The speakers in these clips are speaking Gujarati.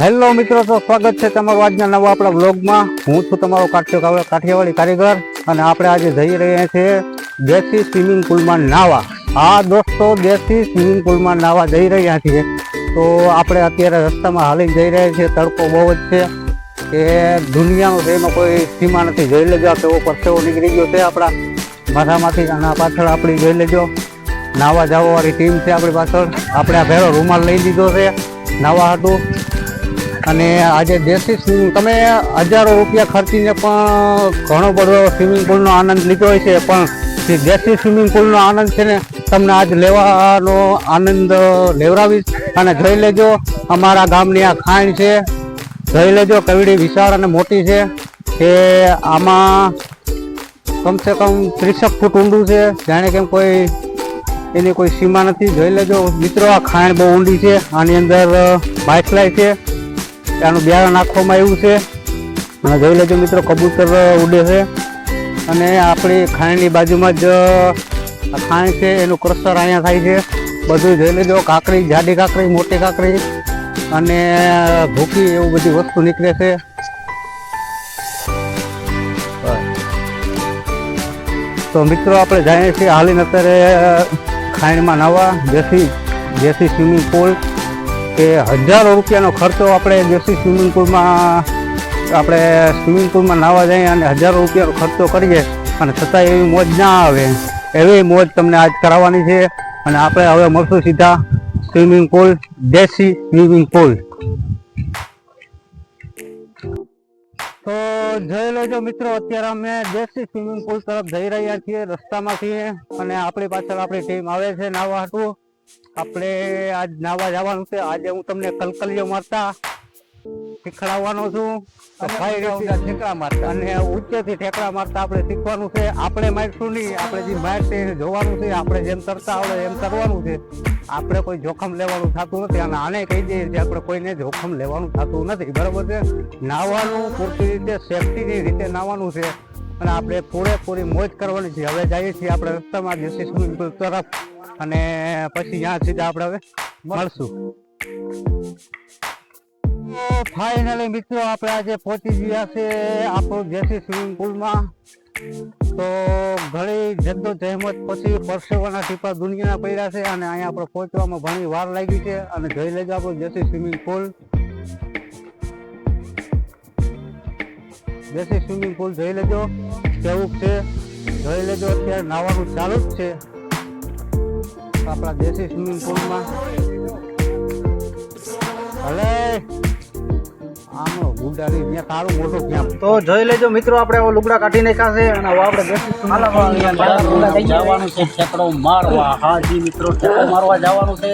હેલો મિત્રો. તો સ્વાગત છે તમારું આજના નવા આપણા બ્લોગમાં હું છું તમારો કાઠિયો કાઠિયાવાડી કારીગર અને આપણે આજે જઈ રહ્યા છીએ દેશી સ્વિમિંગ પુલમાં નાવા. હા, દોસ્તો, દેશી સ્વિમિંગ પુલમાં નાવા જઈ રહ્યા છીએ. તો આપણે અત્યારે રસ્તામાં હાલી જઈ રહ્યા છીએ. તડકો બહુ જ છે કે દુનિયાનો જેનો કોઈ સીમા નથી. જોઈ લેજો તેવો પરસેવો નીકળી ગયો છે આપણા માથામાંથી. અને પાછળ આપણી જોઈ લેજો. નાવા જવાવાળી ટીમ છે આપણી પાછળ. આપણે આ ભેરો રૂમાલ લઈ લીધો છે. નાવા હતું. અને આજે દેશી સ્વિમિંગ તમે હજારો રૂપિયા ખર્ચીને પણ ઘણો બધો સ્વિમિંગ પુલનો આનંદ લીધો હોય છે પણ દેશી સ્વિમિંગ પુલનો આનંદ છે ને, તમને આજ લેવાનો આનંદ લેવડાવીશ. અને જોઈ લેજો, અમારા ગામની આ ખાણ છે. જોઈ લેજો, કવડી વિશાળ અને મોટી છે કે આમાં કમસે કમ ત્રીસેક ફૂટ ઊંડું છે. જાણે કેમ કોઈ એની કોઈ સીમા નથી. જોઈ લેજો, મિત્રો, આ ખાણ બહુ ઊંડી છે. આની અંદર બાઇક લાય છે. આનું બિયારણ નાખવામાં આવ્યું છે. અને જોઈ લેજો મિત્રો, કબૂતર ઉડે છે. અને આપણી ખાણીની બાજુમાં જ ખાણ છે, એનું ક્રસર અહીંયા થાય છે. બધું જોઈ લેજો, કાકડી, જાડી કાંકરી મોટી કાકડી. અને ભૂકી એવું બધી વસ્તુ નીકળે છે. તો મિત્રો, આપણે જાણીએ છીએ હાલીને અત્યારે ખાણીમાં નવા. જેસી જેસી સ્વિમિંગ પુલ. કે હજારો રૂપિયાનો ખર્ચો આપણે દેશી સ્વિમિંગ પુલમાં, આપણે સ્વિમિંગ પુલમાં નાહવા જઈએ અને હજારો રૂપિયાનો ખર્ચો કરીએ અને છતાં એવી મોજ ના આવે. એવી મોજ તમને આજ કરાવવાની છે અને આપણે હવે મળશું સીધા સ્વિમિંગ પુલ, દેશી સ્વિમિંગ પુલ. તો જોઈ લેજો મિત્રો, અત્યારે અમે દેશી સ્વિમિંગ પુલ તરફ જઈ રહ્યા છીએ રસ્તામાં છીએ અને આપણી પાછળ આપણી ટીમ આવે છે નાહવા હાટું. આપણે આજ નાવા જવાનું છે. આજે હું તમને કલકલિયો મારતા શીખડાવવાનો છું. ઠેકડા મારતા. અને ઉચ્ચેથી ઠેકડા મારતા આપણે શીખવાનું છે. આપણે મારશું નહીં. આપણે જે મારશે એને જોવાનું છે. આપણે જેમ તરતા આવડે એમ કરવાનું છે. આપણે કોઈ જોખમ લેવાનું થતું નથી. અને આને કહી દઈએ છીએ આપણે કોઈને જોખમ લેવાનું થતું નથી. બરાબર છે? નાવાનું પૂરતી રીતે સેફટીની રીતે નાવાનું છે. અને આપણે પૂરેપૂરી મોજ કરવાની છે. હવે જઈએ છીએ આપણે રસ્તામાં દેશી તરફ. અને પછી ત્યાં સીધા આપણે હવે મળશું. ફાઇનલી મિત્રો આપણે આજે પહોંચી ગયા છે આપણું દેશી સ્વિમિંગ પુલમાં તો ઘણી જદ્દો જહેમત પછી પરસેવાના ટીપા દુનિયાના પડ્યા છે અને અહીંયા આપણે પહોંચવામાં ઘણી વાર લાગી છે અને જોઈ લેજો આપણું દેશી સ્વિમિંગ પુલ જેસી સ્વિમિંગ પુલ જોઈ લેજો, કેવું છે? જોઈ લેજો અત્યારે નાવાનું ચાલુ જ છે. આપણા દેશી સ્વિમિંગ પુલમાં ભલે. આનો ગુડારી ત્યાં તારું મોટો ક્યાં તો જોઈ લેજો મિત્રો આપણે લુગડા કાઢી નાખ્યા છે અને હવે આપણે બેસી જવાનું છે ઠેકડો મારવા. હા જી મિત્રો ઠેકડો મારવા જવાનું છે.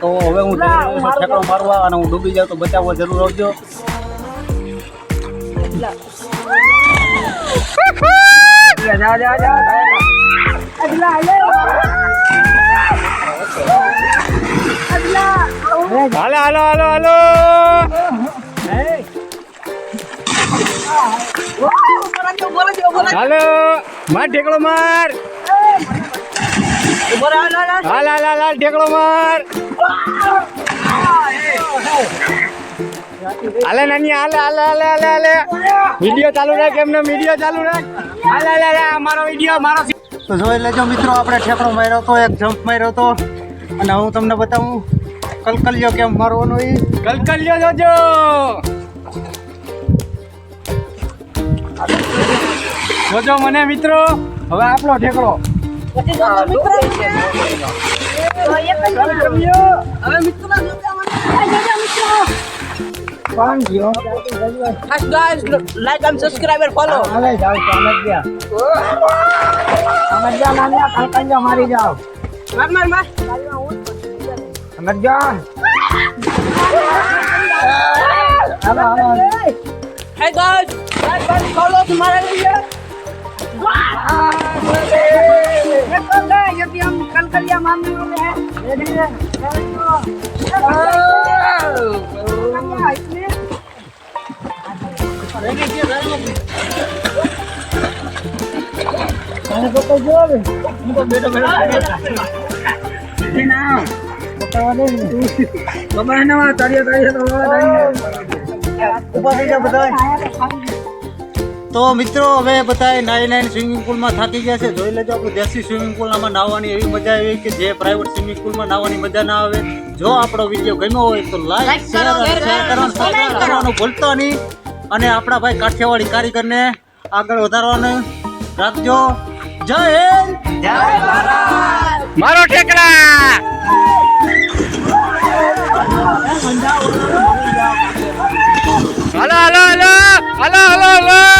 તો હવે હું ઠેકડો મારવા અને હું ડૂબી જાઉં તો બચાવવા જરૂર આવજો. હાલો હાલો હાલો માર ઢેકડો માર. હાલ હાલ ઢેકડો માર. હાલે નાની, હાલે હાલે હાલે હાલે હાલે. વીડિયો ચાલુ રાખ એમને, વીડિયો ચાલુ રાખ. હાલે હાલે મારો વીડિયો, મારો. તો જોઈ લેજો મિત્રો, આપણે ઠેકડો માર્યો તો, એક જમ્પ માર્યો તો. અને હું તમને બતાવું કલકલિયો કેમ મારવાનો એ? કલકલિયો જોજો! જોજો મને મિત્રો. હવે આપણો ઠેકડો Guys, guys, હવે and subscribe and મારી માર માર માર Hey guys, like and follow तुम्हारा video. બેઠો બેઠો ઊભા થઈ જાઓ બધાય. તો મિત્રો હવે બધા નાઈ નાઇન સ્વિમિંગ પુલમાં થાકી ગયા છે. જોઈ લેજો આપણું દેશી સ્વિમિંગ પુલમાં નાહવાની એવી મજા આવી કે જે પ્રાઇવેટ સ્વિમિંગ પુલમાં નાહવાની મજા ના આવે. જો આપણો વીડિયો ગમ્યો હોય તો લાઈક શેર કરવાનું ભૂલતો નહીં. અને આપણા ભાઈ કાઠિયાવાડી કારીગરને આગળ વધારવાનું રાખજો. જય હિન્દ! મારો ઠેકડા હાલો હાલો હાલો હાલો હાલો હાલો!